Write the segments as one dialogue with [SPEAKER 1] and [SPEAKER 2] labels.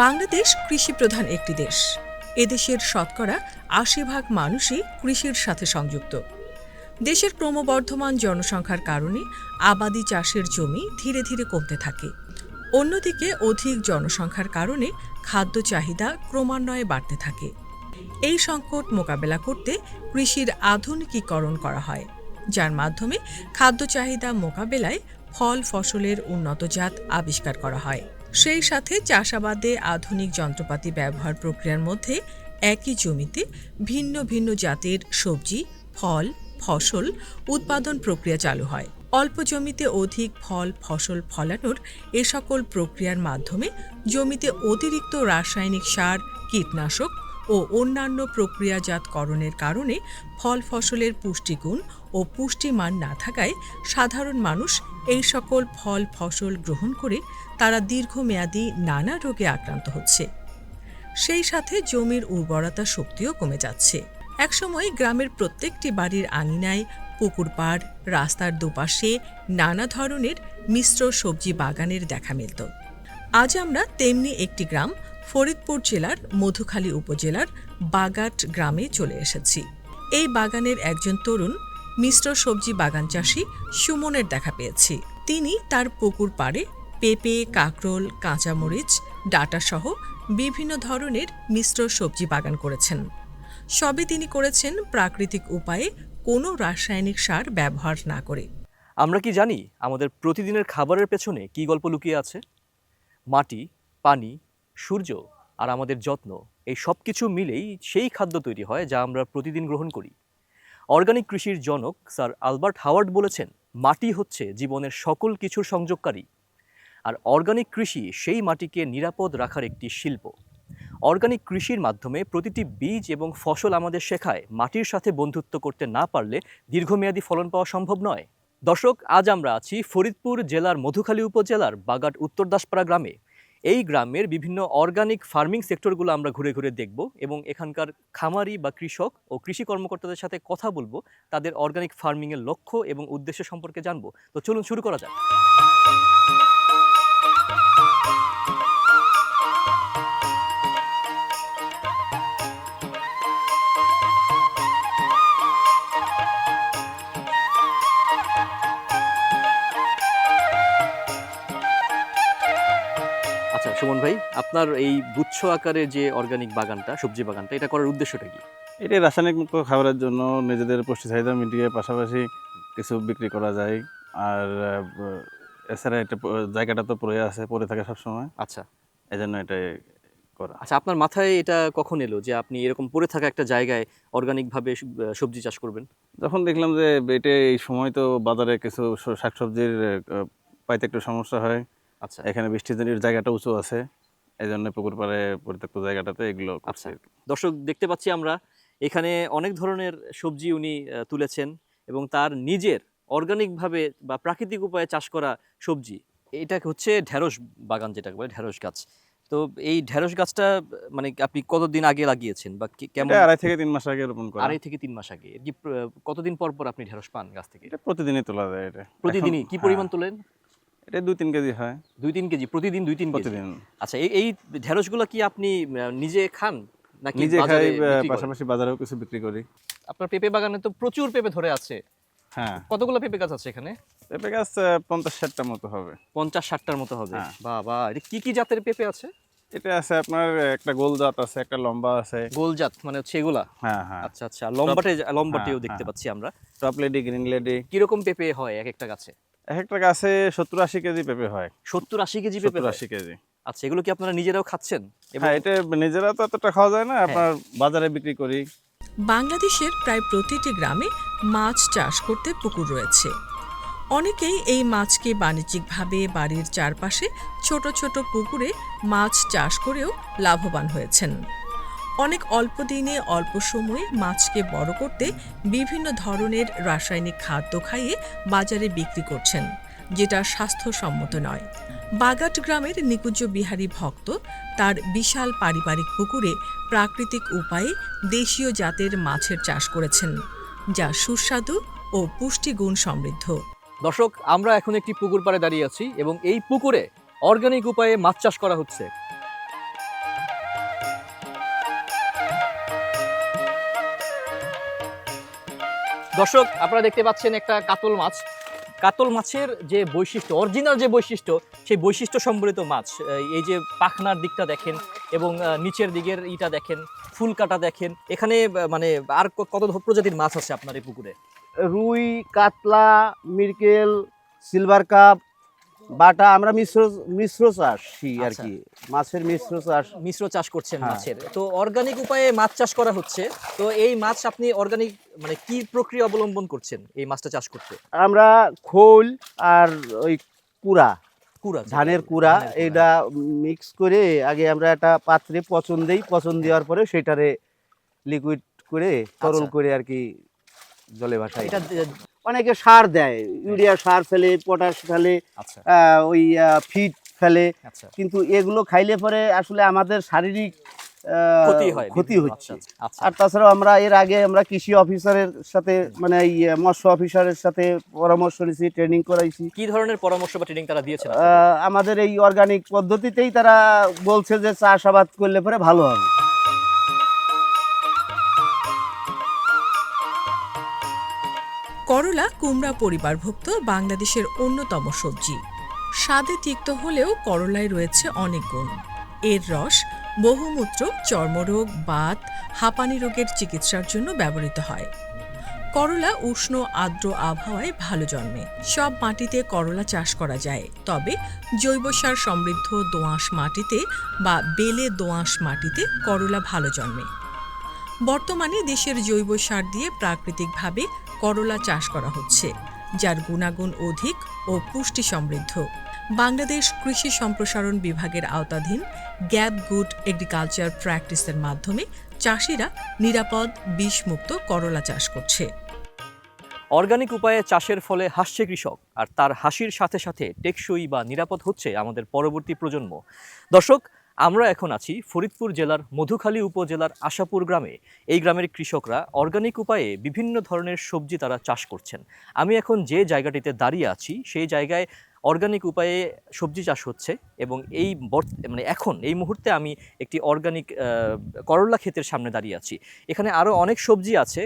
[SPEAKER 1] বাংলাদেশ কৃষিপ্রধান একটি দেশ। এদেশের শতকরা আশি ভাগ মানুষই কৃষির সাথে সংযুক্ত। দেশের ক্রমবর্ধমান জনসংখ্যার কারণে আবাদি চাষের জমি ধীরে ধীরে কমতে থাকে। অন্যদিকে অধিক জনসংখ্যার কারণে খাদ্য চাহিদা ক্রমান্বয়ে বাড়তে থাকে। এই সংকট মোকাবেলা করতে কৃষির আধুনিকীকরণ করা হয়, যার মাধ্যমে খাদ্য চাহিদা মোকাবেলায় ফল ফসলের উন্নত জাত আবিষ্কার করা হয়। সেই সাথে চাষাবাদে আধুনিক যন্ত্রপাতি ব্যবহার প্রক্রিয়ার মধ্যে একই জমিতে ভিন্ন ভিন্ন জাতের সবজি, ফল, ফসল উৎপাদন প্রক্রিয়া চালু হয়। অল্প জমিতে অধিক ফল, ফসল ফলানোর এ সকল প্রক্রিয়ার মাধ্যমে জমিতে অতিরিক্ত রাসায়নিক সার, কীটনাশক ও অন্যান্য প্রক্রিয়াজাতকরণের কারণে ফল ফসলের পুষ্টিগুণ ও পুষ্টিমান না থাকায় সাধারণ মানুষ এই সকল ফল, ফসল গ্রহণ করে তারা দীর্ঘমেয়াদী নানা রোগে আক্রান্ত হচ্ছে। সেই সাথে জমির উর্বরতা শক্তিও কমে যাচ্ছে। একসময় গ্রামের প্রত্যেকটি বাড়ির আঙিনায় পুকুর পাড়, রাস্তার দুপাশে নানা ধরনের মিশ্র সবজি বাগানের দেখা মিলত। আজ আমরা তেমনি একটি গ্রাম, ফরিদপুর জেলার মধুখালী উপজেলার বাগাট গ্রামে চলে এসেছি। এই বাগানের একজন তরুণ মিশ্র সবজি বাগান চাষি সুমনের দেখা পেয়েছি। তিনি তার পুকুর পাড়ে পেঁপে, কাঁকরোল, কাঁচামরিচ, ডাটাসহ বিভিন্ন ধরনের মিশ্র সবজি বাগান করেছেন। সবই তিনি করেছেন প্রাকৃতিক উপায়ে কোনো রাসায়নিক সার ব্যবহার না করে।
[SPEAKER 2] আমরা কি জানি আমাদের প্রতিদিনের খাবারের পেছনে কী গল্প লুকিয়ে আছে? মাটি, পানি, সূর্য আর আমাদের যত্ন, এই সব কিছু মিলেই সেই খাদ্য তৈরি হয় যা আমরা প্রতিদিন গ্রহণ করি। অর্গানিক কৃষির জনক স্যার আলবার্ট হাওয়ার্ড বলেছেন, মাটি হচ্ছে জীবনের সকল কিছুর সংযোগকারী। আর অর্গানিক কৃষি সেই মাটিকে নিরাপদ রাখার একটি শিল্প। অর্গানিক কৃষির মাধ্যমে প্রতিটি বীজ এবং ফসল আমাদের শেখায় মাটির সাথে বন্ধুত্ব করতে না পারলে দীর্ঘমেয়াদী ফলন পাওয়া সম্ভব নয়। দর্শক, আজ আমরা আছি ফরিদপুর জেলার মধুখালী উপজেলার বাগাট উত্তর দাসপাড়া গ্রামে। এই গ্রামের বিভিন্ন অর্গানিক ফার্মিং সেক্টরগুলো আমরা ঘুরে ঘুরে দেখব এবং এখানকার খামারি বা কৃষক ও কৃষি কর্মকর্তাদের সাথে কথা বলব, তাদের অর্গানিক ফার্মিংয়ের লক্ষ্য এবং উদ্দেশ্য সম্পর্কে জানব। তো চলুন শুরু করা যাক। আপনার এই গুচ্ছ আকারে যে অর্গানিক বাগানটা সবজি বাগানটা এটা করার উদ্দেশ্যটা কি?
[SPEAKER 3] এটা রাসায়নিক মুক্ত খাবারের জন্য নিজেদের পুষ্টি চাহিদা মিটিয়ে পাশাপাশি কিছু বিক্রি করা যায়। আর এছাড়া এটা জায়গাটা তো পড়ে আছে পড়ে থাকে সবসময়।
[SPEAKER 2] আচ্ছা।
[SPEAKER 3] এই জন্য এটা করা।
[SPEAKER 2] আচ্ছা আপনার মাথায় এটা কখন এলো যে আপনি এরকম পড়ে থাকা একটা জায়গায় অর্গানিকভাবে সবজি চাষ করবেন?
[SPEAKER 3] যখন দেখলাম যে এটা এই সময় তো বাজারে কিছু শাকসবজির পাইতে একটু সমস্যা হয়।
[SPEAKER 2] আচ্ছা।
[SPEAKER 3] এখানে বৃষ্টির জন্য জায়গাটা উঁচু আছে। এই জন্য পুকুর পাড়ে পরিত্যক্ত জায়গাটাতে এগুলো
[SPEAKER 2] আচ্ছা। দর্শক দেখতে পাচ্ছি আমরা এখানে অনেক ধরনের সবজি উনি তুলেছেন এবং তার নিজের অর্গানিকভাবে বা প্রাকৃতিক উপায়ে চাষ করা সবজি। এটা হচ্ছে ঢেঁড়স বাগান যেটাকে বলে ঢেঁড়স গাছ। তো এই ঢেঁড়স গাছটা মানে আপনি কতদিন আগে লাগিয়েছেন বা কেমন
[SPEAKER 3] আড়াই থেকে তিন মাস আগে রোপণ করা।
[SPEAKER 2] আড়াই থেকে তিন মাস আগে। কতদিন পর পর আপনি ঢেঁড়স পান গাছ থেকে?
[SPEAKER 3] এটা প্রতিদিনই তোলা যায় এটা।
[SPEAKER 2] প্রতিদিনই? কি
[SPEAKER 3] হ্যাঁ,
[SPEAKER 2] পরিমাণ তোলেন?
[SPEAKER 3] এটা দুই তিন কেজি হয়।
[SPEAKER 2] দুই তিন কেজি প্রতিদিন দুই তিন
[SPEAKER 3] প্রতিদিন।
[SPEAKER 2] আচ্ছা এই এই ঢেঁড়সগুলো কি আপনি নিজে খান নাকি
[SPEAKER 3] নিজে খাই? পাশাপাশি বাজারেও কিছু বিক্রি করি।
[SPEAKER 2] আপনার পেঁপে বাগানে তো প্রচুর পেঁপে ধরে আছে।
[SPEAKER 3] হ্যাঁ।
[SPEAKER 2] কতগুলো পেঁপে গাছ আছে এখানে?
[SPEAKER 3] পেঁপে গাছ পঞ্চাশ ষাটটার মতো হবে।
[SPEAKER 2] পঞ্চাশ ষাটটার মতো হবে?
[SPEAKER 3] হ্যাঁ।
[SPEAKER 2] বা বা এটা কি কি জাতের পেঁপে আছে?
[SPEAKER 3] এটা আছে আপনার একটা গোল জাত আছে একটা লম্বা আছে।
[SPEAKER 2] গোলজাত মানে হচ্ছে এগুলা?
[SPEAKER 3] হ্যাঁ হ্যাঁ।
[SPEAKER 2] আচ্ছা আচ্ছা লম্বাটে লম্বাটেও দেখতে। পাচ্ছি আমরা।
[SPEAKER 3] Top lady green lady.
[SPEAKER 2] কীরকম পেঁপে হয় এক একটা গাছে?
[SPEAKER 3] এক একটা গাছে সত্তর আশি কেজি পেঁপে হয়।
[SPEAKER 2] সত্তর আশি কেজি পেঁপে
[SPEAKER 3] আশি কেজি।
[SPEAKER 2] আচ্ছা এগুলো কি আপনারা নিজেরাও খাচ্ছেন?
[SPEAKER 3] হ্যাঁ এটা নিজেরা তো এতটা খাওয়া যায় না আপনার বাজারে বিক্রি করি।
[SPEAKER 1] বাংলাদেশের প্রায় প্রতিটি গ্রামে মাছ চাষ করতে পুকুর রয়েছে। অনেকেই এই মাছকে বাণিজ্যিকভাবে বাড়ির চারপাশে ছোট ছোট পুকুরে মাছ চাষ করেও লাভবান হয়েছেন। অনেক অল্প দিনে অল্প সময়ে মাছকে বড় করতে বিভিন্ন ধরনের রাসায়নিক খাদ্য খাইয়ে বাজারে বিক্রি করছেন, যেটা স্বাস্থ্যসম্মত নয়। বাগাট গ্রামের নিকুঞ্জ বিহারী ভক্ত তার বিশাল পারিবারিক পুকুরে প্রাকৃতিক উপায়ে দেশীয় জাতের মাছের চাষ করেছেন, যা সুস্বাদু ও পুষ্টিগুণ সমৃদ্ধ।
[SPEAKER 2] দর্শক, আমরা এখন একটি পুকুর পাড়ে দাঁড়িয়ে আছি এবং এই পুকুরে অর্গানিক উপায়ে মাছ চাষ করা হচ্ছে। দর্শক, আপনারা দেখতে পাচ্ছেন একটা কাতল মাছ। কাতল মাছের যে বৈশিষ্ট্য অরিজিনাল যে বৈশিষ্ট্য, সেই বৈশিষ্ট্য সম্বলিত মাছ এই যে পাখনার দিকটা দেখেন এবং নিচের দিকের ইটা দেখেন ফুল কাটা দেখেন। এখানে মানে আর কত প্রজাতির মাছ আছে আপনার এই পুকুরে?
[SPEAKER 4] রুই, কাতলা, মিরকেল, সিলভার কাপ বাটা আমরা মিশ্র মিশ্র চাষি আর
[SPEAKER 2] আচ্ছা।
[SPEAKER 4] কি মাছের মিশ্র চাষ
[SPEAKER 2] মিশ্র চাষ করছেন
[SPEAKER 4] হ্যাঁ।
[SPEAKER 2] মাছের তো অর্গানিক উপায়ে মাছ চাষ করা হচ্ছে তো এই মাছ আপনি অর্গানিক মানে কি প্রক্রিয়া অবলম্বন করছেন এই মাছটা চাষ করতে
[SPEAKER 4] আমরা খোল আর ওই কুড়া
[SPEAKER 2] কুড়া
[SPEAKER 4] ধানের কুড়া এটা মিক্স করে আগে আমরা একটা পাত্রে পচন দেই পচন দেওয়ার পরে সেটারে লিকুইড করে তরল
[SPEAKER 2] আচ্ছা।
[SPEAKER 4] করে আর কি জলে ভাসাই
[SPEAKER 2] এটা
[SPEAKER 4] অনেকে সার দেয় ইউরিয়া সার ফেলে পটাশ ফেলে
[SPEAKER 2] আচ্ছা।
[SPEAKER 4] ওই ফিড ফেলে।
[SPEAKER 2] আচ্ছা।
[SPEAKER 4] কিন্তু এগুলো খাইলে পরে আসলে আমাদের শারীরিক
[SPEAKER 2] ক্ষতি হয়।
[SPEAKER 4] হচ্ছে।
[SPEAKER 2] আচ্ছা,
[SPEAKER 4] আর তাছাড়াও আমরা এর আগে আমরা কৃষি অফিসারের সাথে মানে এই মৎস্য অফিসারের সাথে পরামর্শ নিয়েছি ট্রেনিং করাইছি।
[SPEAKER 2] কি ধরনের পরামর্শ বা ট্রেনিং তারা?
[SPEAKER 4] আহ, আমাদের এই অর্গানিক পদ্ধতিতেই তারা বলছে যে চাষাবাদ করলে পরে ভালো হবে।
[SPEAKER 1] করলা কুমড়া পরিবারভুক্ত বাংলাদেশের অন্যতম সবজি। স্বাদে তিক্ত হলেও করলায় রয়েছে অনেক গুণ। এর রস বহুমূত্র, চর্মরোগ, বাত, হাঁপানি রোগের চিকিৎসার জন্য ব্যবহৃত হয়। করলা উষ্ণ, আর্দ্র আবহাওয়ায় ভালো জন্মে। সব মাটিতে করলা চাষ করা যায়। তবে জৈব সার সমৃদ্ধ দোআঁশ মাটিতে বা বেলে দোআঁশ মাটিতে করলা ভালো জন্মে। বর্তমানে দেশের জৈব সার দিয়ে প্রাকৃতিকভাবে করলা চাষ করা হচ্ছে, যার গুণাগুণ অধিক ও পুষ্টি সমৃদ্ধ। বাংলাদেশ কৃষি সম্প্রসারণ বিভাগের আওতাধীন গ্যাপ গুড এগ্রিকালচার প্র্যাকটিসের মাধ্যমে চাষিরা নিরাপদ বিষমুক্ত করলা চাষ করছে।
[SPEAKER 2] অর্গানিক উপায়ে চাষের ফলে হাসছে কৃষক, আর তার হাসির সাথে সাথে টেকসই বা নিরাপদ হচ্ছে আমাদের পরবর্তী প্রজন্ম। দর্শক আমরা এখন আছি ফরিদপুর জেলার মধুখালী উপজেলার আশাপুর গ্রামে। এই গ্রামের কৃষকরা অর্গানিক উপায়ে বিভিন্ন ধরনের সবজি তারা চাষ করছেন। আমি এখন যে জায়গাটিতে দাঁড়িয়ে আছি, সেই জায়গায় অর্গানিক উপায়ে সবজি চাষ হচ্ছে এবং এই মানে এখন, এই মুহূর্তে আমি একটি অর্গানিক করলা ক্ষেতের সামনে দাঁড়িয়ে আছি। এখানে আরও অনেক সবজি আছে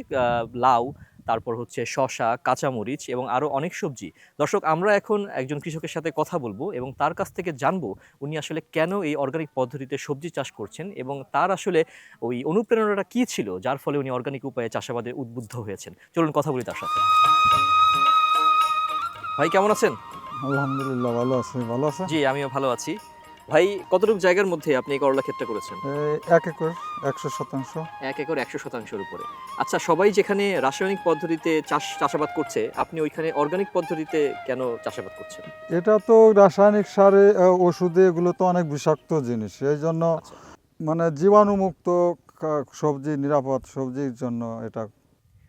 [SPEAKER 2] লাউ তারপর হচ্ছে শশা কাঁচামরিচ এবং আরও অনেক সবজি। দর্শক আমরা এখন একজন কৃষকের সাথে কথা বলব এবং তার কাছ থেকে জানব উনি আসলে কেন এই অর্গানিক পদ্ধতিতে সবজি চাষ করছেন এবং তার আসলে ওই অনুপ্রেরণাটা কী ছিল যার ফলে উনি অর্গানিক উপায়ে চাষাবাদে উদ্বুদ্ধ হয়েছেন। চলুন কথা বলি তার সাথে। ভাই কেমন আছেন?
[SPEAKER 5] আলহামদুলিল্লাহ ভালো আছি। ভালো আছে
[SPEAKER 2] জি আমিও ভালো আছি। ভাই কতটুকু জায়গার মধ্যে আপনি এই করলা ক্ষেতটা করেছেন?
[SPEAKER 5] এক একর একশো শতাংশ।
[SPEAKER 2] এক একর একশো শতাংশের উপরে। আচ্ছা সবাই যেখানে রাসায়নিক পদ্ধতিতে চাষ চাষাবাদ করছে আপনি ওইখানে অর্গানিক পদ্ধতিতে কেন চাষাবাদ করছেন?
[SPEAKER 5] এটা তো রাসায়নিক সারে ওষুধে এগুলো তো অনেক বিষাক্ত জিনিস। এই জন্য
[SPEAKER 2] আচ্ছা।
[SPEAKER 5] মানে জীবাণুমুক্ত সবজি নিরাপদ সবজির জন্য এটা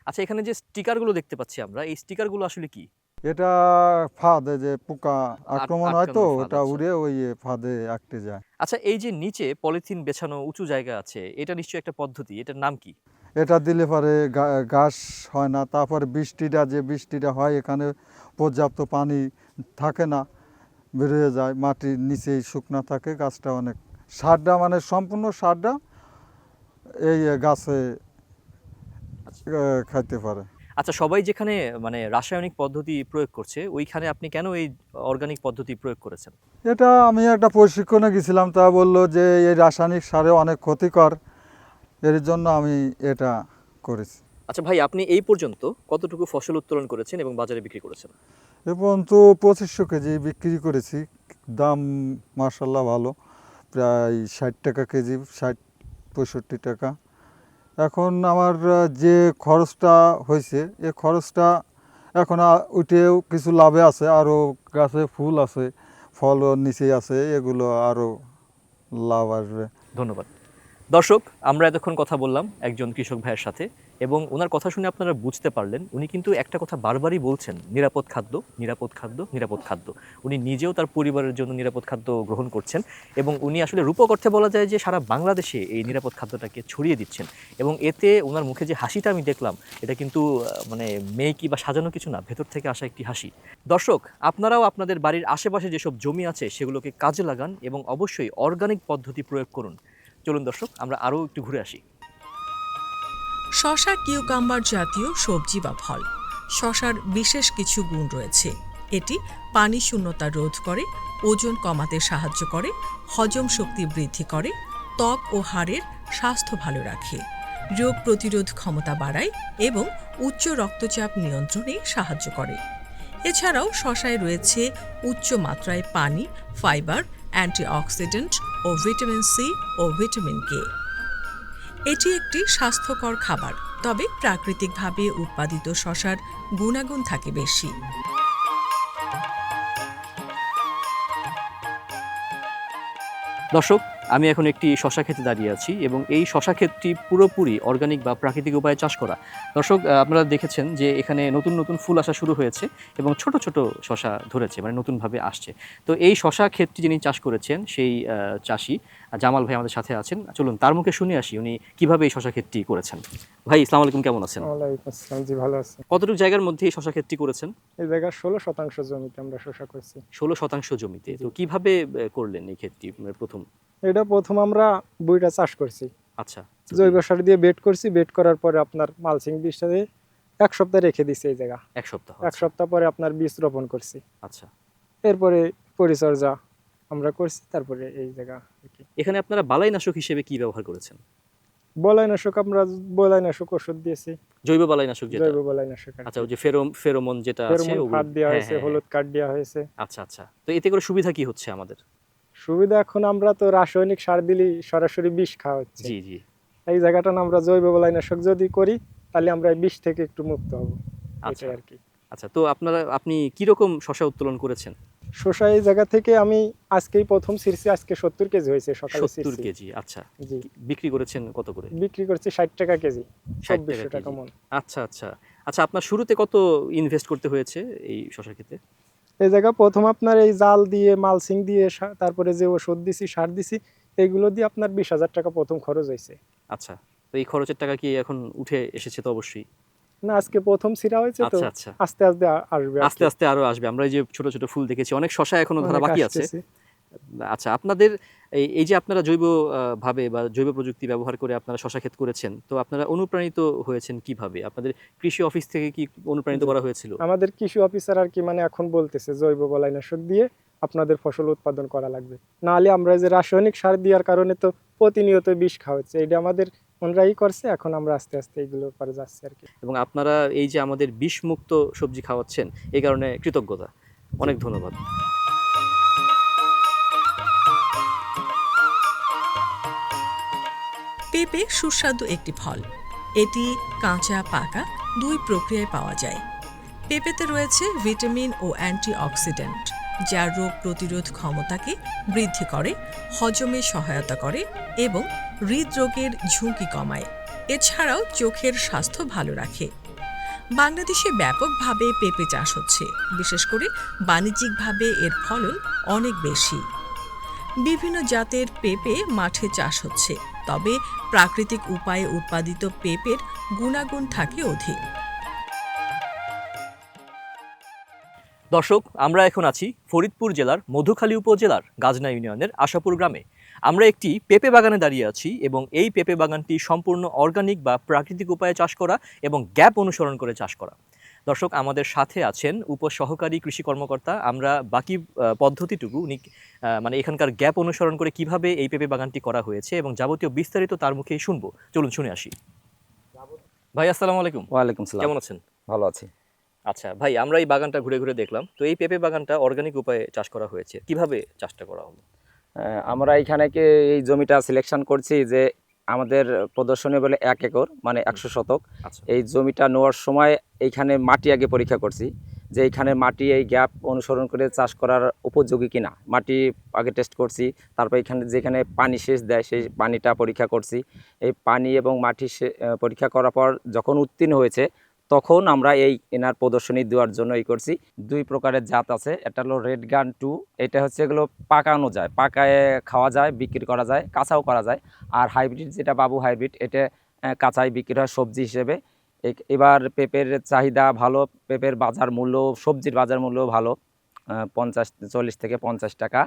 [SPEAKER 2] আচ্ছা এখানে যে স্টিকারগুলো দেখতে পাচ্ছি আমরা এই স্টিকারগুলো আসলে কি?
[SPEAKER 5] এটা ফাঁদে যে পোকা আক্রমণ হয় তো ওটা
[SPEAKER 2] আচ্ছা।
[SPEAKER 5] উড়ে ওই ফাঁদে আটকে যায়।
[SPEAKER 2] আচ্ছা এই যে নিচে পলিথিন বেছানো উঁচু জায়গা আছে এটা নিশ্চয়ই একটা পদ্ধতি এটার নাম কি?
[SPEAKER 5] এটা দিলে পরে ঘাস হয় না তারপরে বৃষ্টিটা যে বৃষ্টিটা হয় এখানে পর্যাপ্ত পানি থাকে না বেরিয়ে যায় মাটির নিচেই শুকনা থাকে গাছটা অনেক সারটা মানে সম্পূর্ণ সারটা এই গাছে খাইতে পারে।
[SPEAKER 2] আচ্ছা সবাই যেখানে মানে রাসায়নিক পদ্ধতি প্রয়োগ করছে ওইখানে আপনি কেন এই অর্গানিক পদ্ধতি প্রয়োগ করেছেন?
[SPEAKER 5] এটা আমি একটা প্রশিক্ষণে গেছিলাম তা বলল যে এই রাসায়নিক সারে অনেক ক্ষতিকর এর জন্য আমি এটা করেছি।
[SPEAKER 2] আচ্ছা ভাই আপনি এই পর্যন্ত কতটুকু ফসল উত্তোলন করেছেন এবং বাজারে বিক্রি করেছেন?
[SPEAKER 5] এ পর্যন্ত পঁচিশশো কেজি বিক্রি করেছি দাম মার্শাল্লাহ ভালো প্রায় ষাট টাকা কেজি ষাট পঁয়ষট্টি টাকা। এখন আমার যে খরচটা হয়েছে, এ খরচটা এখন উঠেও কিছু লাভে আছে আরও গাছে ফুল আছে ফল নিচে আছে, এগুলো আরও লাভ আসবে।
[SPEAKER 2] ধন্যবাদ। দর্শক, আমরা এতক্ষণ কথা বললাম একজন কৃষক ভাইয়ের সাথে। এবং ওনার কথা শুনে আপনারা বুঝতে পারলেন, উনি কিন্তু একটা কথা বারবারই বলছেন, নিরাপদ খাদ্য নিরাপদ খাদ্য নিরাপদ খাদ্য। উনি নিজেও তার পরিবারের জন্য নিরাপদ খাদ্য গ্রহণ করছেন এবং উনি আসলে রূপক অর্থে বলা যায় যে সারা বাংলাদেশে এই নিরাপদ খাদ্যটাকে ছড়িয়ে দিচ্ছেন। এবং এতে ওনার মুখে যে হাসিটা আমি দেখলাম, এটা কিন্তু মানে মেকি বা সাজানো কিছু না, ভেতর থেকে আসা একটি হাসি। দর্শক, আপনারাও আপনাদের বাড়ির আশেপাশে যেসব জমি আছে, সেগুলোকে কাজে লাগান এবং অবশ্যই অর্গানিক পদ্ধতি প্রয়োগ করুন। চলুন দর্শক, আমরা আরও একটু ঘুরে আসি।
[SPEAKER 1] শশা কিউকাম্বার জাতীয় সবজি বা ফল। শশার বিশেষ কিছু গুণ রয়েছে। এটি পানি শূন্যতা রোধ করে, ওজন কমাতে সাহায্য করে, হজম শক্তি বৃদ্ধি করে, ত্বক ও হাড়ের স্বাস্থ্য ভালো রাখে। রোগ প্রতিরোধ ক্ষমতা বাড়ায় এবং উচ্চ রক্তচাপ নিয়ন্ত্রণে সাহায্য করে। এছাড়াও শশায় রয়েছে উচ্চ মাত্রায় পানি, ফাইবার, অ্যান্টিঅক্সিডেন্ট ও ভিটামিন সি ও ভিটামিন কে। এটি একটি স্বাস্থ্যকর খাবার, তবে প্রাকৃতিকভাবে উৎপাদিত শশার গুণাগুণ থাকে বেশি।
[SPEAKER 2] দর্শক, আমি এখন একটি শশা ক্ষেতে দাঁড়িয়ে আছি এবং এই শশা ক্ষেতটি পুরোপুরি অর্গানিক বা প্রাকৃতিক উপায়ে চাষ করা। দর্শক আপনারা দেখেছেন যে এখানে নতুন নতুন ফুল আসা শুরু হয়েছে এবং ছোট ছোট শশা ধরেছে মানে নতুনভাবে আসছে। তো এই শশা ক্ষেতটি যিনি চাষ করেছেন, সেই চাষি জামাল ভাই আমাদের সাথে আছেন। চলুন তার মুখে শুনে আসি উনি কীভাবে এই শশা ক্ষেতটি করেছেন। ভাই ইসলাম আলাইকুম কেমন আছেন?
[SPEAKER 6] জি ভালো আছি।
[SPEAKER 2] কতটুকু জায়গার মধ্যে এই শশা ক্ষেতটি করেছেন?
[SPEAKER 6] এই জায়গার ষোলো শতাংশ জমিতে আমরা শসা করছি।
[SPEAKER 2] ষোলো শতাংশ জমিতে। তো কীভাবে করলেন এই ক্ষেতটি মানে প্রথম?
[SPEAKER 6] এটা প্রথম আমরা বইটা চাষ করছি।
[SPEAKER 2] আচ্ছা।
[SPEAKER 6] জৈব সার দিয়ে বেড করছি বেড করার পরে আপনার মালসিং বীজটা দিয়ে এক সপ্তাহ রেখে দিছি এই জায়গা।
[SPEAKER 2] এক সপ্তাহ
[SPEAKER 6] এক সপ্তাহ পরে আপনার বীজ রোপণ করছি।
[SPEAKER 2] আচ্ছা।
[SPEAKER 6] এরপরে পরিচর্যা আমরা করছি তারপরে এই জায়গা
[SPEAKER 2] এখানে আপনারা বালাইনাশক হিসেবে কি ব্যবহার করেছেন?
[SPEAKER 6] বলাইনাশক আমরা বলাইনাশক ওষুধ দিয়েছি।
[SPEAKER 2] জৈব বালাইনাশক যেটা।
[SPEAKER 6] জৈব বলাইনাশক।
[SPEAKER 2] আচ্ছা ওই যে ফেরোম ফেরোমন যেটা আছে ওগুলো-
[SPEAKER 6] খাদ দেওয়া
[SPEAKER 2] হ্যাঁ,
[SPEAKER 6] হয়েছে
[SPEAKER 2] হ্যাঁ,
[SPEAKER 6] হলুদ কাঠ দেওয়া হয়েছে।
[SPEAKER 2] হ্যাঁ। আচ্ছা আচ্ছা। তো এতে করে সুবিধা কি হচ্ছে আমাদের?
[SPEAKER 6] সুবিধা এখন আমরা তো রাসায়নিক সার দিলেই সরাসরি বিষ খাওয়া হচ্ছে।
[SPEAKER 2] জি জি।
[SPEAKER 6] এই জায়গাটা না আমরা জৈব বলাইনাশক যদি করি তাহলে আমরা এই বিষ থেকে একটু মুক্ত হব।
[SPEAKER 2] আচ্ছা।
[SPEAKER 6] আর কি।
[SPEAKER 2] আচ্ছা তো আপনারা আপনি কি রকম শশা উত্তোলন করেছেন?
[SPEAKER 6] শসা এই জায়গা থেকে আমি আজকেই প্রথম ছিঁড়ছি আজকে সত্তর কেজি হয়েছে সকালে
[SPEAKER 2] সত্তর কেজি আচ্ছা।
[SPEAKER 6] জি।
[SPEAKER 2] বিক্রি করেছেন কত করে?
[SPEAKER 6] বিক্রি করছি ষাট টাকা কেজি
[SPEAKER 2] 60
[SPEAKER 6] চব্বিশশো
[SPEAKER 2] টাকা
[SPEAKER 6] মন।
[SPEAKER 2] আচ্ছা আচ্ছা। আচ্ছা আপনার শুরুতে কত ইনভেস্ট করতে হয়েছে এই শশা খেতে
[SPEAKER 6] এই জায়গা প্রথম আপনার এই জাল দিয়ে মালসিং দিয়ে তারপরে যে ওষুধ দিছি সার দিছি এইগুলো দিয়ে আপনার বিশ হাজার টাকা প্রথম খরচ হয়েছে।
[SPEAKER 2] আচ্ছা তো এই খরচের টাকা কি এখন উঠে এসেছে তো অবশ্যই?
[SPEAKER 6] না আজকে প্রথম ছিঁড়া হয়েছে তো
[SPEAKER 2] আচ্ছা আচ্ছা।
[SPEAKER 6] আস্তে আস্তে আসবে
[SPEAKER 2] আস্তে আস্তে আরও আসবে। আমরা এই যে ছোট ছোট ফুল দেখেছি অনেক শশা এখনও ধরা বাকি আছে। আচ্ছা আপনাদের এই এই যে আপনারা জৈব ভাবে বা জৈব প্রযুক্তি ব্যবহার করে আপনারা শশা ক্ষেত করেছেন তো আপনারা অনুপ্রাণিত হয়েছেন কীভাবে? আপনাদের কৃষি অফিস থেকে কি অনুপ্রাণিত করা হয়েছিল?
[SPEAKER 6] আমাদের কৃষি অফিসার আর কি মানে এখন বলতেছে জৈব বলাইনাশক দিয়ে আপনাদের ফসল উৎপাদন করা লাগবে। নাহলে আমরা যে রাসায়নিক সার দেওয়ার কারণে তো প্রতিনিয়ত বিষ খাওয়াচ্ছে এটা আমাদের ওনরাই করছে এখন আমরা আস্তে আস্তে এইগুলোর পরে যাচ্ছি আর কি।
[SPEAKER 2] এবং আপনারা এই যে আমাদের বিষমুক্ত সবজি খাওয়াচ্ছেন এই কারণে কৃতজ্ঞতা। অনেক ধন্যবাদ।
[SPEAKER 1] পেঁপে সুস্বাদু একটি ফল। এটি কাঁচা পাকা দুই প্রক্রিয়ায় পাওয়া যায়। পেঁপেতে রয়েছে ভিটামিন ও অ্যান্টিঅক্সিডেন্ট। যা রোগ প্রতিরোধ ক্ষমতাকে বৃদ্ধি করে, হজমে সহায়তা করে এবং হৃদরোগের ঝুঁকি কমায়। এছাড়াও চোখের স্বাস্থ্য ভালো রাখে। বাংলাদেশে ব্যাপকভাবে পেঁপে চাষ হচ্ছে। বিশেষ করে বাণিজ্যিকভাবে এর ফলন অনেক বেশি। বিভিন্ন জাতের পেঁপে মাঠে চাষ হচ্ছে, তবে প্রাকৃতিক উপায়ে উৎপাদিত পেঁপের গুণাগুণ থাকে অধিক।
[SPEAKER 2] দর্শক আমরা এখন আছি ফরিদপুর জেলার মধুখালী উপজেলার গাজনা ইউনিয়নের আশাপুর গ্রামে। আমরা একটি পেঁপে বাগানে দাঁড়িয়ে আছি এবং এই পেঁপে বাগানটি সম্পূর্ণ অর্গানিক বা প্রাকৃতিক উপায়ে চাষ করা এবং গ্যাপ অনুসরণ করে চাষ করা। দর্শক আমাদের সাথে আছেন উপসহকারী কৃষি কর্মকর্তা। আমরা বাকি পদ্ধতিটুকু উনি মানে এখানকার গ্যাপ অনুসরণ করে কীভাবে এই পেঁপে বাগানটি করা হয়েছে এবং যাবতীয় বিস্তারিত তার মুখেই শুনব। চলুন শুনে আসি। ভাই আসসালামু আলাইকুম।
[SPEAKER 7] ওয়ালাইকুম সালাম।
[SPEAKER 2] কেমন আছেন?
[SPEAKER 7] ভালো আছি।
[SPEAKER 2] আচ্ছা ভাই আমরা এই বাগানটা ঘুরে ঘুরে দেখলাম। তো এই পেঁপে বাগানটা অর্গানিক উপায়ে চাষ করা হয়েছে। কীভাবে চাষটা করা হলো?
[SPEAKER 7] আমরা এখানে কি এই জমিটা সিলেকশন করছি যে আমাদের প্রদর্শনী বলে এক একর মানে একশো শতক।
[SPEAKER 2] আচ্ছা।
[SPEAKER 7] এই জমিটা নেওয়ার সময় এইখানে মাটি আগে পরীক্ষা করছি যে এইখানে মাটি এই গ্যাপ অনুসরণ করে চাষ করার উপযোগী কিনা। মাটি আগে টেস্ট করছি তারপর এখানে যেখানে পানি সেচ দেয় সেই পানিটা পরীক্ষা করছি। এই পানি এবং মাটি পরীক্ষা করার পর যখন উত্তীর্ণ হয়েছে তখন আমরা এই এনার প্রদর্শনী দেওয়ার জন্য এই করছি। দুই প্রকারের জাত আছে। এটা হলো রেড গান টু এটা হচ্ছে এগুলো পাকানো যায়, পাকায় খাওয়া যায়, বিক্রি করা যায়, কাঁচাও করা যায়। আর হাইব্রিড যেটা বাবু হাইব্রিড এটা কাঁচাই বিক্রি হয় সবজি হিসেবে। এবার পেঁপের চাহিদা ভালো, পেঁপের বাজার মূল্য, সবজির বাজার মূল্য ভালো পঞ্চাশ, চল্লিশ থেকে পঞ্চাশ টাকা।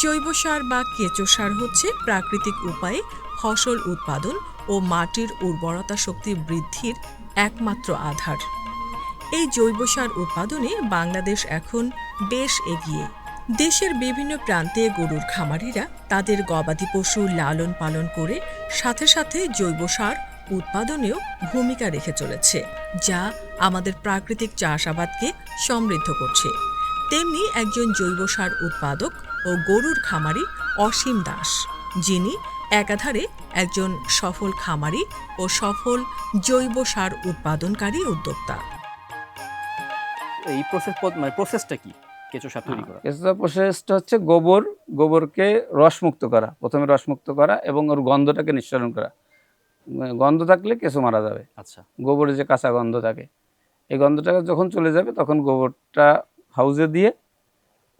[SPEAKER 1] জৈব সার বা কেঁচো সার হচ্ছে প্রাকৃতিক উপায়ে ফসল উৎপাদন ও মাটির উর্বরতা শক্তি বৃদ্ধির একমাত্র আধার। এই জৈব সার উৎপাদনে বাংলাদেশ এখন বেশ এগিয়ে। দেশের বিভিন্ন প্রান্তে গরুর খামারিরা তাদের গবাদি পশু লালন পালন করে সাথে সাথে জৈব সার উৎপাদনেও ভূমিকা রেখে চলেছে, যা আমাদের প্রাকৃতিক চাষাবাদকে সমৃদ্ধ করছে। তেমনি একজন জৈব সার উৎপাদক ও গরুর খামারি অসীম দাস, যিনি একাধারে একজন সফল খামারি ও সফল জৈব সার উৎপাদনকারী উদ্যোক্তা।
[SPEAKER 2] এই প্রসেস মানে প্রসেসটা কি? কেঁচো সার তৈরি করা।
[SPEAKER 8] কেঁচো প্রসেসটা হচ্ছে গোবর গোবরকে রসমুক্ত করা প্রথমে রসমুক্ত করা এবং ওর গন্ধটাকে নিঃসরণ করা। গন্ধ থাকলে কেঁচো মারা যাবে।
[SPEAKER 2] আচ্ছা।
[SPEAKER 8] গোবরের যে কাঁচা গন্ধ থাকে এই গন্ধটা যখন চলে যাবে তখন গোবরটা হাউজে দিয়ে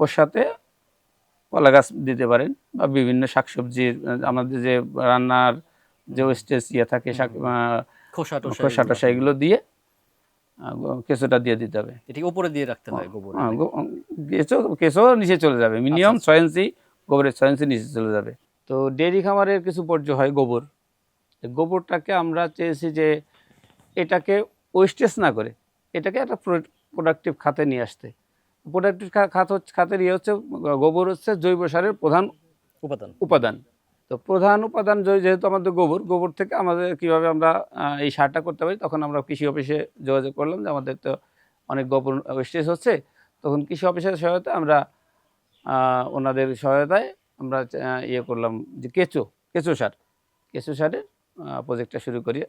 [SPEAKER 8] ওর সাথে কলা গাছ দিতে পারেন বা বিভিন্ন শাকসবজির আমাদের যে রান্নার যে ওয়েস্টেজ ইয়ে থাকে শাক
[SPEAKER 2] খোসা টোসা
[SPEAKER 8] খোসা
[SPEAKER 2] এগুলো।
[SPEAKER 8] টোসা এগুলো দিয়ে কেঁচোটা দিয়ে দিতে হবে।
[SPEAKER 2] এটি উপরে দিয়ে রাখতে হয় গোবর
[SPEAKER 8] কেঁচো কেঁচো নিচে চলে যাবে। মিনিমাম
[SPEAKER 2] আচ্ছা।
[SPEAKER 8] ছয় ইঞ্চি গোবরের ছয় ইঞ্চি নিচে চলে যাবে। তো ডেয়ারি খামারের কিছু বর্জ্য হয় গোবর। গোবরটাকে আমরা চেয়েছি যে এটাকে ওয়েস্টেজ না করে এটাকে একটা প্রোডাক্টিভ খাতে নিয়ে আসতে। প্রোডাক্টিভ খাত হচ্ছে খাতের ইয়ে হচ্ছে গোবর হচ্ছে জৈব সারের প্রধান
[SPEAKER 2] উপাদান।
[SPEAKER 8] উপাদান। তো প্রধান উপাদান যেহেতু আমাদের গোবর গোবর থেকে আমাদের কীভাবে আমরা এই সারটা করতে পারি তখন আমরা কৃষি অফিসে যোগাযোগ করলাম যে আমাদের তো অনেক গোবর ওয়েস্টেজ হচ্ছে তখন কৃষি অফিসের সহায়তায় আমরা ওনাদের সহায়তায় আমরা ইয়ে করলাম যে কেঁচো কেঁচো সার। কেঁচো সারের প্রজেক্টটা শুরু করি।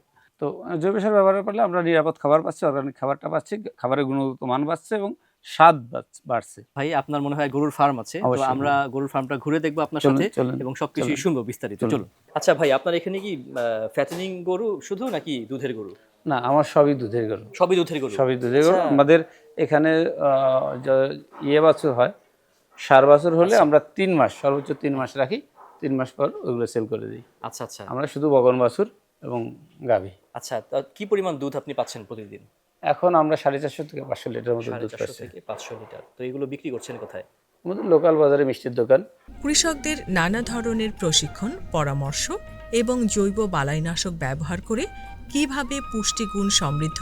[SPEAKER 8] তো জৈব সার ব্যবহার করলে আমরা নিরাপদ খাবার পাচ্ছি অর্গানিক খাবারটা পাচ্ছি খাবারের গুণগত মান বাড়ছে এবং স্বাদ বাড়ছে-
[SPEAKER 2] ভাই আপনার মনে হয় গরুর ফার্ম আছে তো আমরা গরুর ফার্মটা ঘুরে দেখব আপনার সাথে এবং সবকিছুই
[SPEAKER 8] চলুন।
[SPEAKER 2] শুনব বিস্তারিত।
[SPEAKER 8] চলুন।
[SPEAKER 2] আচ্ছা ভাই আপনার এখানে কি ফ্যাটেনিং গরু শুধু নাকি দুধের গরু?
[SPEAKER 8] না আমার সবই দুধের গরু।
[SPEAKER 2] সবই দুধের গরু?
[SPEAKER 8] সবই দুধের গরু।
[SPEAKER 2] আচ্ছা।
[SPEAKER 8] আমাদের এখানে ইয়ে বাছুর হয় সার বাছুর হলে
[SPEAKER 2] আচ্ছা।
[SPEAKER 8] আমরা তিন মাস সর্বোচ্চ তিন মাস রাখি তিন মাস পর ওইগুলো সেল করে দিই।
[SPEAKER 2] আচ্ছা আচ্ছা।
[SPEAKER 8] আমরা শুধু বগন বাছুর এবং গাভী।
[SPEAKER 2] আচ্ছা তা কি পরিমাণ দুধ আপনি পাচ্ছেন প্রতিদিন?
[SPEAKER 8] এখন আমরা সাড়ে চারশো থেকে পাঁচশো লিটার মতো দুধ পাচ্ছি।
[SPEAKER 2] থেকে পাঁচশো লিটার। তো এগুলো বিক্রি করছেন কোথায়?
[SPEAKER 8] আমাদের লোকাল বাজারে মিষ্টির দোকান।
[SPEAKER 1] কৃষকদের নানা ধরনের প্রশিক্ষণ পরামর্শ এবং জৈব বালাইনাশক ব্যবহার করে কীভাবে পুষ্টিগুণ সমৃদ্ধ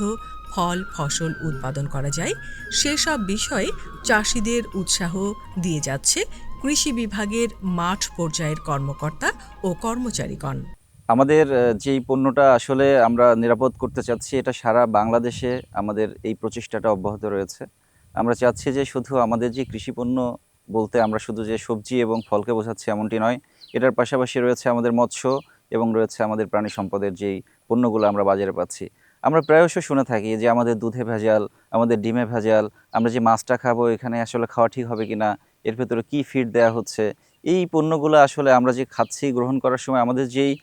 [SPEAKER 1] ফল ফসল উৎপাদন করা যায় সেসব বিষয়ে চাষিদের উৎসাহ দিয়ে যাচ্ছে কৃষি বিভাগের মাঠ পর্যায়ের কর্মকর্তা ও কর্মচারীগণ।
[SPEAKER 9] আমাদের যেই পণ্যটা আসলে আমরা নিরাপদ করতে চাচ্ছি, এটা সারা বাংলাদেশে আমাদের এই প্রচেষ্টাটা অব্যাহত রয়েছে। আমরা চাচ্ছি যে শুধু আমাদের যে কৃষি পণ্য বলতে আমরা শুধু যে সবজি এবং ফলকে বোঝাচ্ছি এমনটি নয়, এটার পাশাপাশি রয়েছে আমাদের মৎস্য এবং রয়েছে আমাদের প্রাণী সম্পদের যেই পণ্যগুলো আমরা বাজারে পাচ্ছি। আমরা প্রায়শ শুনে থাকি যে আমাদের দুধে ভেজাল, আমাদের ডিমে ভেজাল, আমরা যে মাছটা খাব এখানে আসলে খাওয়া ঠিক হবে কি না এর ভেতরে কী ফিড দেওয়া হচ্ছে, এই পণ্যগুলো আসলে আমরা যে খাচ্ছি, গ্রহণ করার সময় আমাদের যেই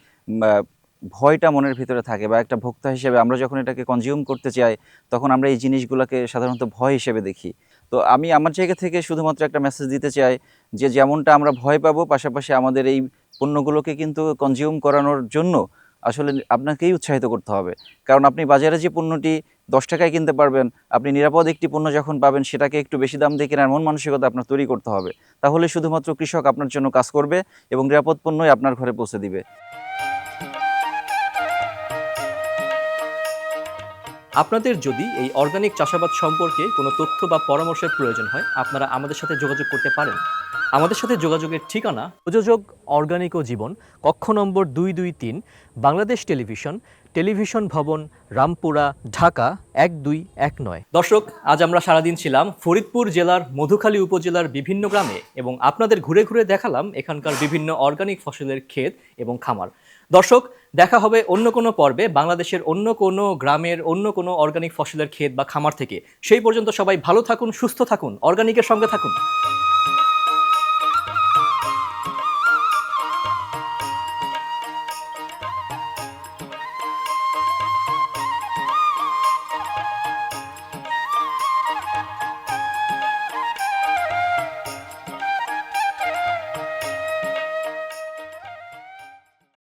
[SPEAKER 9] ভয়টা মনের ভিতরে থাকে বা একটা ভোক্তা হিসেবে আমরা যখন এটাকে কনজিউম করতে চাই, তখন আমরা এই জিনিসগুলোকে সাধারণত ভয় হিসেবে দেখি। তো আমি আমার জায়গা থেকে শুধুমাত্র একটা মেসেজ দিতে চাই যে, যেমনটা আমরা ভয় পাবো, পাশাপাশি আমাদের এই পণ্যগুলোকে কিন্তু কনজিউম করানোর জন্য আসলে আপনাকেই উৎসাহিত করতে হবে। কারণ আপনি বাজারে যে পণ্যটি দশ টাকায় কিনতে পারবেন, আপনি নিরাপদ একটি পণ্য যখন পাবেন, সেটাকে একটু বেশি দাম দিয়ে কেনার মন মানসিকতা আপনার তৈরি করতে হবে। তাহলে শুধুমাত্র কৃষক আপনার জন্য কাজ করবে এবং নিরাপদ পণ্যই আপনার ঘরে পৌঁছে দিবে।
[SPEAKER 2] আপনাদের যদি এই অর্গানিক চাষাবাদ সম্পর্কে কোনো তথ্য বা পরামর্শের প্রয়োজন হয়, আপনারা আমাদের সাথে যোগাযোগ করতে পারেন। আমাদের সাথে যোগাযোগের ঠিকানা প্রযোজক অর্গানিক ও জীবন, কক্ষ নম্বর দুই দুই তিন, বাংলাদেশ টেলিভিশন টেলিভিশন ভবন, রামপুরা, ঢাকা, এক দুই এক নয়। দর্শক, আজ আমরা সারাদিন ছিলাম ফরিদপুর জেলার মধুখালী উপজেলার বিভিন্ন গ্রামে এবং আপনাদের ঘুরে ঘুরে দেখালাম এখানকার বিভিন্ন অর্গানিক ফসলের ক্ষেত এবং খামার। দর্শক, দেখা হবে অন্য কোনো পর্বে বাংলাদেশের অন্য কোনো গ্রামের অন্য কোনো অর্গানিক ফসলের ক্ষেত বা খামার থেকে। সেই পর্যন্ত সবাই ভালো থাকুন, সুস্থ থাকুন অর্গানিকের সঙ্গে থাকুন।